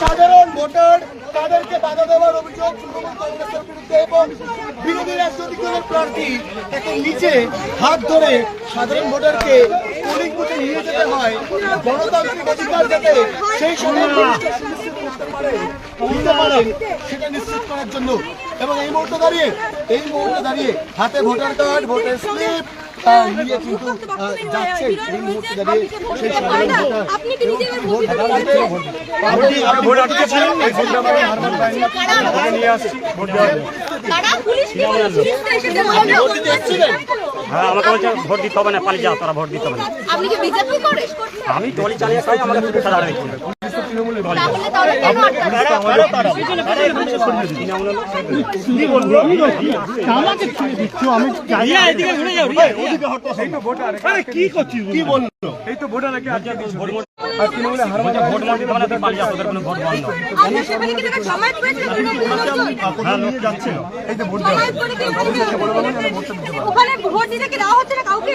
সাধারণ ভোটার তাদেরকে বাধা দেওয়ার অভিযোগ এবং বিরোধী রাজনৈতিক প্রার্থী তাকে নিচে হাত ধরে সাধারণ ভোটারকে পোলিং হয় গণতান্ত্রিক অধিকার যাতে সেই সময় মানুষটা সুনিশ্চিত করতে পারে দিতে পারে সেটা নিশ্চিত করার জন্য এবং এই মুহূর্তে দাঁড়িয়ে, এই মুহূর্তে দাঁড়িয়ে হাতে ভোটার কার্ড, ভোটার স্লিপ নিয়ে কিন্তু যাচ্ছে এই মুহূর্তে দাঁড়িয়ে সেই সাধারণ ভোটার আপনি কি নিজে ভোট এই ভোটটা আমরা হারমান পাইনি নিয়ে আসছি দেওয়ার হ্যাঁ আমাকে বলছে ভোট দিতে হবে না পালিয়ে যাও তোরা ভোট দিতে হবে না। আপনি কি বিজেপি করে? আমি টলি চালিয়ে খাই আমাকে পুলিশ সাদা রেখেছিল তাহলে তাহলে কেন এই তো ভোটার আগে আটকে দিয়েছিল আর তৃণমূলে হারমান ভোট মারতে হবে না তুই পালিয়ে কোনো ভোট কি? নিয়ে যাচ্ছিল এই তো ভোট কি ওখানে ভোট দিতে কি দেওয়া হচ্ছে না কাউকে?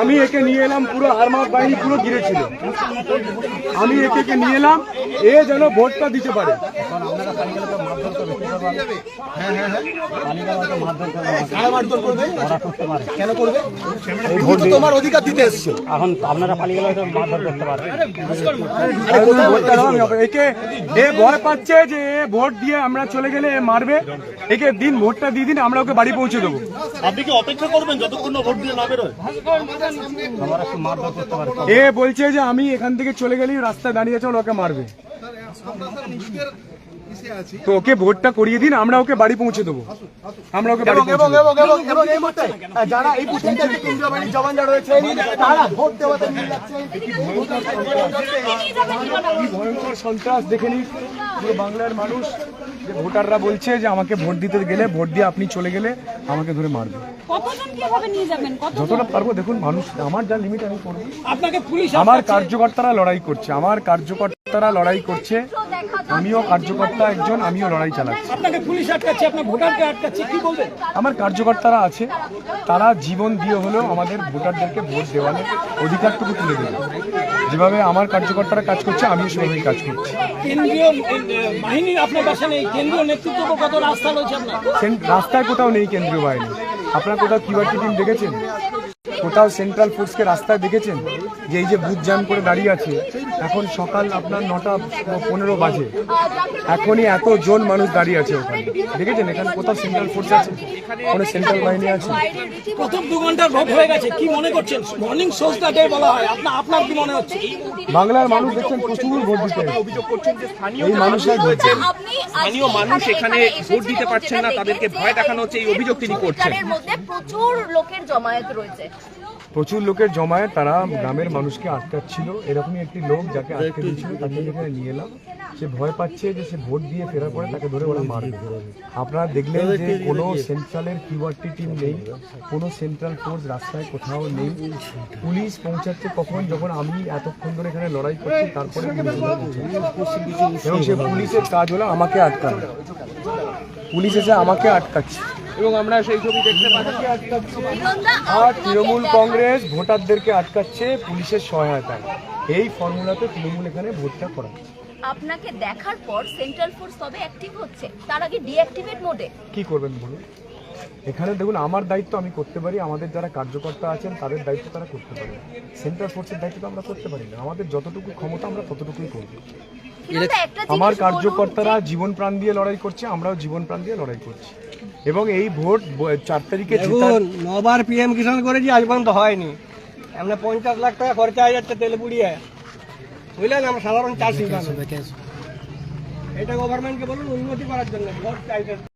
আমি একে নিয়ে এলাম পুরো আর্মার বাহিনী পুরো ঘিরেছিল আমি একে নিয়ে এলাম এ যেন ভোটটা দিতে পারে। কারা মারধর করবে কেন করবে তুমি তো তোমার অধিকার দিতে এসছো। এখন আপনারা পালিয়ে গেলে মারধর করতে পারে। একে এ ভয় পাচ্ছে যে এ ভোট দিয়ে আমরা চলে গেলে এ মারবে। একে দিন ভোটটা দিয়ে দিন আমরা ওকে বাড়ি পৌঁছে দেবো। আপনি কি অপেক্ষা করবেন যতক্ষণ ভোট দিয়ে না বেরোয়? এ বলছে যে আমি এখান থেকে চলে গেলেই রাস্তায় দাঁড়িয়ে আছে ওকে মারবে। তো ওকে ভোটটা করিয়ে দিন আমরা ওকে বাড়ি পৌঁছে দেবো। আমরা ওকে বাড়ি এবং এবং এবং এবং এবং এই মুহূর্তে যারা এই বুথের কেন্দ্রীয় বাহিনীর জওয়ান যারা রয়েছে তারা ভোট দেওয়াতে নিয়ে যাচ্ছে কি ভয়ঙ্কর সন্ত্রাস দেখে নিন। বাংলার মানুষ যে ভোটাররা বলছে যে আমাকে ভোট দিতে গেলে ভোট দিয়ে আপনি চলে গেলে আমাকে ধরে মারবে। কতজন কীভাবে নিয়ে যাবেন? কত যতটা পারব দেখুন মানুষ আমার যা লিমিট আমি করব। আমার কার্যকর্তারা লড়াই করছে আমার কার্যকর্তারা লড়াই করছে। আমিও কার্যকর্তা একজন আমিও লড়াই চালাচ্ছি। আপনাকে পুলিশ আটকাচ্ছে আপনার ভোটারকে আটকাচ্ছে কি বলবেন? আমার কার্যকর্তারা আছে তারা জীবন দিয়ে হলেও আমাদের ভোটারদেরকে ভোট দেওয়ানোর অধিকারটুকু তুলে দেবে। যেভাবে আমার কার্যকর্তারা কাজ করছে আমিও সেভাবেই কাজ করছি। রাস্তায় কোথাও নেই কেন্দ্রীয় বাহিনী। আপনার কোথাও টিম দেখেছেন? কোথাও সেন্ট্রাল ফোর্সকে রাস্তায় দেখেছেন? যে এই যে বুথ জ্যাম করে দাঁড়িয়ে আছে। এখন সকাল আপনার নটা পনেরো বাজে। এখনই এত জন মানুষ দাঁড়িয়ে আছে ওখানে। দেখেছেন? এখানে কোথাও সেন্ট্রাল ফোর্স আছে? কোনো সেন্ট্রাল বাহিনী আছে? প্রথম দু ঘণ্টার ভোট হয়ে গেছে। কি মনে করছেন? মর্নিং সোজটা ডে বলা হয়। আপনার আপনার কি মনে হচ্ছে? বাংলার মানুষ দেখছেন প্রচুর ভোট দিতে। অভিযোগ করছেন যে স্থানীয় এই মানুষরা স্থানীয় মানুষ এখানে ভোট দিতে পারছেন না তাদেরকে ভয় দেখানো হচ্ছে এই অভিযোগ তিনি করছেন। মধ্যে প্রচুর লোকের জমায়েত রয়েছে। প্রচুর লোকের জমায়েত তারা গ্রামের মানুষকে আটকাচ্ছিল। এরকমই একটি লোক যাকে আটকে দিয়েছিল তাকে এখানে নিয়ে এলাম। সে ভয় পাচ্ছে যে সে ভোট দিয়ে ফেরার পরে তাকে ধরে ওরা মারবে। আপনারা দেখলেন যে কোনো সেন্ট্রালের কিউআরটি টিম নেই কোনো সেন্ট্রাল ফোর্স রাস্তায় কোথাও নেই। পুলিশ পৌঁছাচ্ছে কখন যখন আমি এতক্ষণ ধরে এখানে লড়াই করছি তারপরে। এবং সে পুলিশের কাজ হলো আমাকে আটকানো। পুলিশ এসে আমাকে আটকাচ্ছে। এবং আমরা সেই ছবি দেখতে পাচ্ছি। আর তৃণমূল কংগ্রেস ভোটারদেরকে আটকাচ্ছে পুলিশের সহায়তায়। এই ফর্মুলাতে তৃণমূল এখানে ভোটটা করা আপনাকে দেখার পর সেন্ট্রাল ফোর্স তবে অ্যাক্টিভ হচ্ছে। তার আগে ডিঅ্যাক্টিভেট মোডে কি করবেন বলুন? এখানে দেখুন আমার দায়িত্ব আমি করতে পারি আমাদের যারা কার্যকর্তা আছেন তাদের দায়িত্ব তারা করতে পারে। সেন্ট্রাল ফোর্সের দায়িত্ব আমরা করতে পারি না। আমাদের যতটুকু ক্ষমতা আমরা ততটুকুই করব। আমার কার্যকর্তারা জীবন প্রাণ দিয়ে লড়াই করছে আমরাও জীবন প্রাণ দিয়ে লড়াই করছি। এবং এই ভোট চার তারিখে নবার দেখুন নবার পিএম কিষাণ করেছি আজ পর্যন্ত হয়নি। আমরা পঞ্চাশ লাখ টাকা খরচা হয়ে যাচ্ছে তেল পুড়িয়ে। বুঝলেন আমরা সাধারণ চাষি। এটা গভর্নমেন্টকে বলুন উন্নতি করার জন্য ভোট চাইতে